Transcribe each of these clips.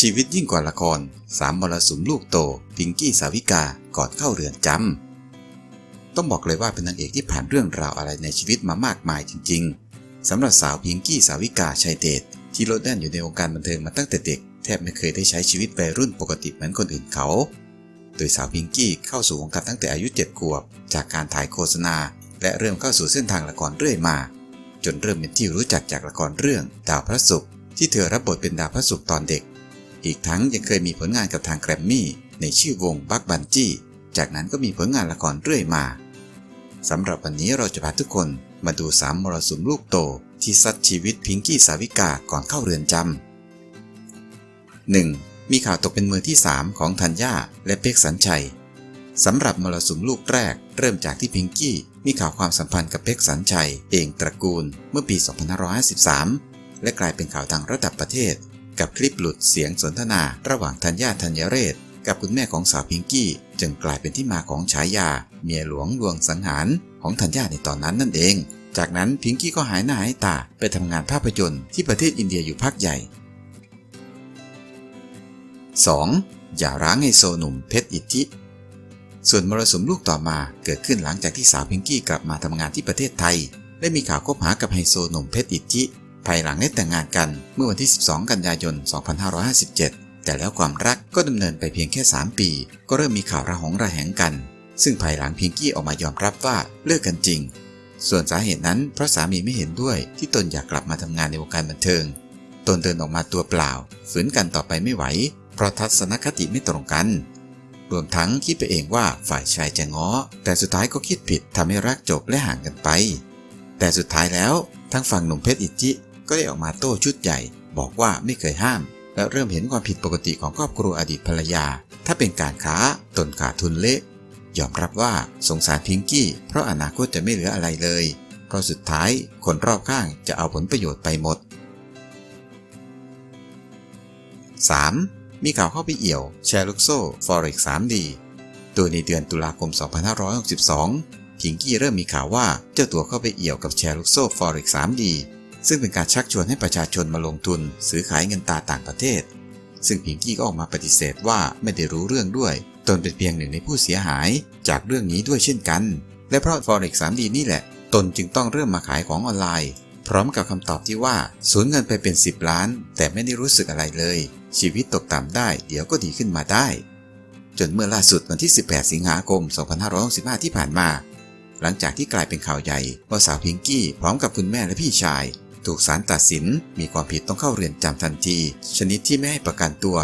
ชีวิตยิ่งกว่าละครสามมรสุมลูกโต พิงกี้สาวิกาก่อนเข้าเรือนจำต้องบอกเลยว่าเป็นนางเอกที่ผ่านเรื่องราวอะไรในชีวิตมามากมายจริง ๆสำหรับสาวพิงกี้สาวิกาชัยเดชที่โลดแล่นอยู่ในวงการบันเทิงมาตั้งแต่เด็ก แทบไม่เคยได้ใช้ชีวิตวัยรุ่นปกติเหมือนคนอื่นเขา โดยสาวพิงกี้เข้าสู่วงการตั้งแต่อายุ7ขวบ จากการถ่ายโฆษณา และเริ่มเข้าสู่เส้นทางละครเรื่อยมา จนเริ่มเป็นที่รู้จักจากละครเรื่อง ดาวพระศุกร์ที่เธอรับบทเป็นดาวพระศุกร์ตอนเด็ก อีกทั้งยังเคยมีผลงานกับทางแกรมมี่ในชื่อวงบักบันจี้ จากนั้นก็มีผลงานละครเรื่อยมาสำหรับวันนี้เราจะพาทุกคนมาดูสามมรสุมลูกโตที่ซัดชีวิตพิงกี้สาวิกาก่อนเข้าเรือนจำ 1. มีข่าวตกเป็นมือที่ 3 ของธัญญาและเป็กสัญชัยสำหรับมรสุมลูกแรก เริ่มจากที่พิงกี้มีข่าวความสัมพันธ์กับเป็กสัญชัย เองตระกูลเมื่อปี 2553 และกลายเป็นข่าวดังระดับประเทศ กับคลิปหลุดเสียงสนทนา ระหว่างธัญญาธัญเรศ กับคุณแม่ของสาวพิงกี้ จึงกลายเป็นที่มาของฉายา เมียหลวงลวงสังหารของธัญญาในตอนนั้นนั่นเอง จากนั้นพิงกี้ก็หายหน้าหายตาไปทำงานภาพยนตร์ที่ประเทศอินเดียอยู่พักใหญ่ 2. อย่าร้างไฮโซหนุ่มเพชรอิทธิ ส่วนมรสุมลูกต่อมาเกิดขึ้นหลังจากที่สาวพิงกี้กลับมาทำงานที่ประเทศไทย และมีข่าวคบหากับไฮโซหนุ่มเพชรอิทธิ ภายหลังได้แต่งงานกันเมื่อวันที่ 12 กันยายน 2557 แต่แล้วความรักก็ดำเนินไปเพียงแค่ 3 ปี ก็เริ่มมีข่าวระหองระแหงกัน ซึ่งภายหลังพิงกี้ออกมายอมรับว่าเลิกกันจริง ส่วนสาเหตุนั้นเพราะสามีไม่เห็นด้วยที่ตนอยากกลับมาทำงานในวงการบันเทิง ตนเดินออกมาตัวเปล่า ฝืนกันต่อไปไม่ไหว เพราะทัศนคติไม่ตรงกัน รวมทั้งคิดไปเองว่าฝ่ายชายจะง้อ แต่สุดท้ายก็คิดผิดทำให้รักจบและห่างกันไปแต่สุดท้ายแล้วทั้งฝั่งหนุ่มเพชรอิจิ ก็ได้ออกมาโต้ชุดใหญ่ บอกว่าไม่เคยห้าม และเริ่มเห็นความผิดปกติของครอบครัวอดีตภรรยา ถ้าเป็นการค้าตนขาดทุนเละยอมรับว่าสงสารพิงกี้ เพราะอนาคตจะไม่เหลืออะไรเลย เพราะสุดท้ายคนรอบข้างจะเอาผลประโยชน์ไปหมด 3. มีข่าวเข้าไปเอี่ยว แชร์ลูกโซ่ Forex 3D โดยในเดือนตุลาคม 2562พิงกี้เริ่มมีข่าวว่าเจ้าตัวเข้าไปเอี่ยวกับแชร์ลูกโซ่ Forex 3D ซึ่งเป็นการชักชวนให้ประชาชนมาลงทุน ซื้อขายเงินตาต่างประเทศ ซึ่งพิงกี้ก็ออกมาปฏิเสธว่าไม่ได้รู้เรื่องด้วย ตนเป็นเพียงหนึ่งในผู้เสียหายจากเรื่องนี้ด้วยเช่นกัน และเพราะ Forex 3D นี่แหละ ตนจึงต้องเริ่มมาขายของออนไลน์ พร้อมกับคำตอบที่ว่าสูญเงินไปเป็น 10 ล้าน แต่ไม่ได้รู้สึกอะไรเลย ชีวิตตกต่ำได้ เดี๋ยวก็ดีขึ้นมาได้ จนเมื่อล่าสุดวันที่ 18 สิงหาคม 2565 ที่ผ่านมา หลังจากที่กลายเป็นข่าวใหญ่ว่าสาวพิงกี้พร้อมกับคุณแม่และพี่ชาย ถูกศาลตัดสิน มีความผิดต้องเข้าเรือนจำทันที ชนิดที่ไม่ให้ประกันตัว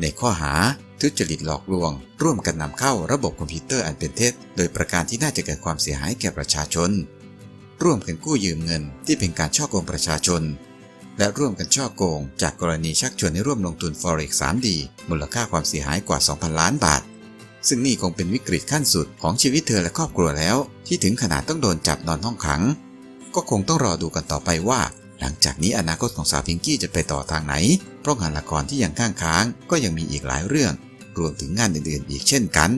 ในข้อหาทุจริตหลอกลวง ร่วมกันนำเข้าระบบคอมพิวเตอร์อันเป็นเท็จ โดยประการที่น่าจะเกิดความเสียหายแก่ประชาชน ร่วมกันกู้ยืมเงินที่เป็นการช่อโกงประชาชน และร่วมกันช่อโกง จากกรณีชักชวนให้ร่วมลงทุน Forex 3D มูลค่าความเสียหายกว่า 2,000 ล้านบาท ซึ่งนี่คงเป็นวิกฤตขั้นสุดของชีวิตเธอและครอบครัวแล้ว ที่ถึงขนาดต้องโดนจับนอนห้องขัง ก็คงต้องรอดูกันต่อไปว่า หลังจากนี้อนาคตของสาวพิงกี้จะไปต่อทางไหน เพราะงานละครที่ยังข้างค้างก็ยังมีอีกหลายเรื่อง รวมถึงงานอื่นๆ อีกเช่นกัน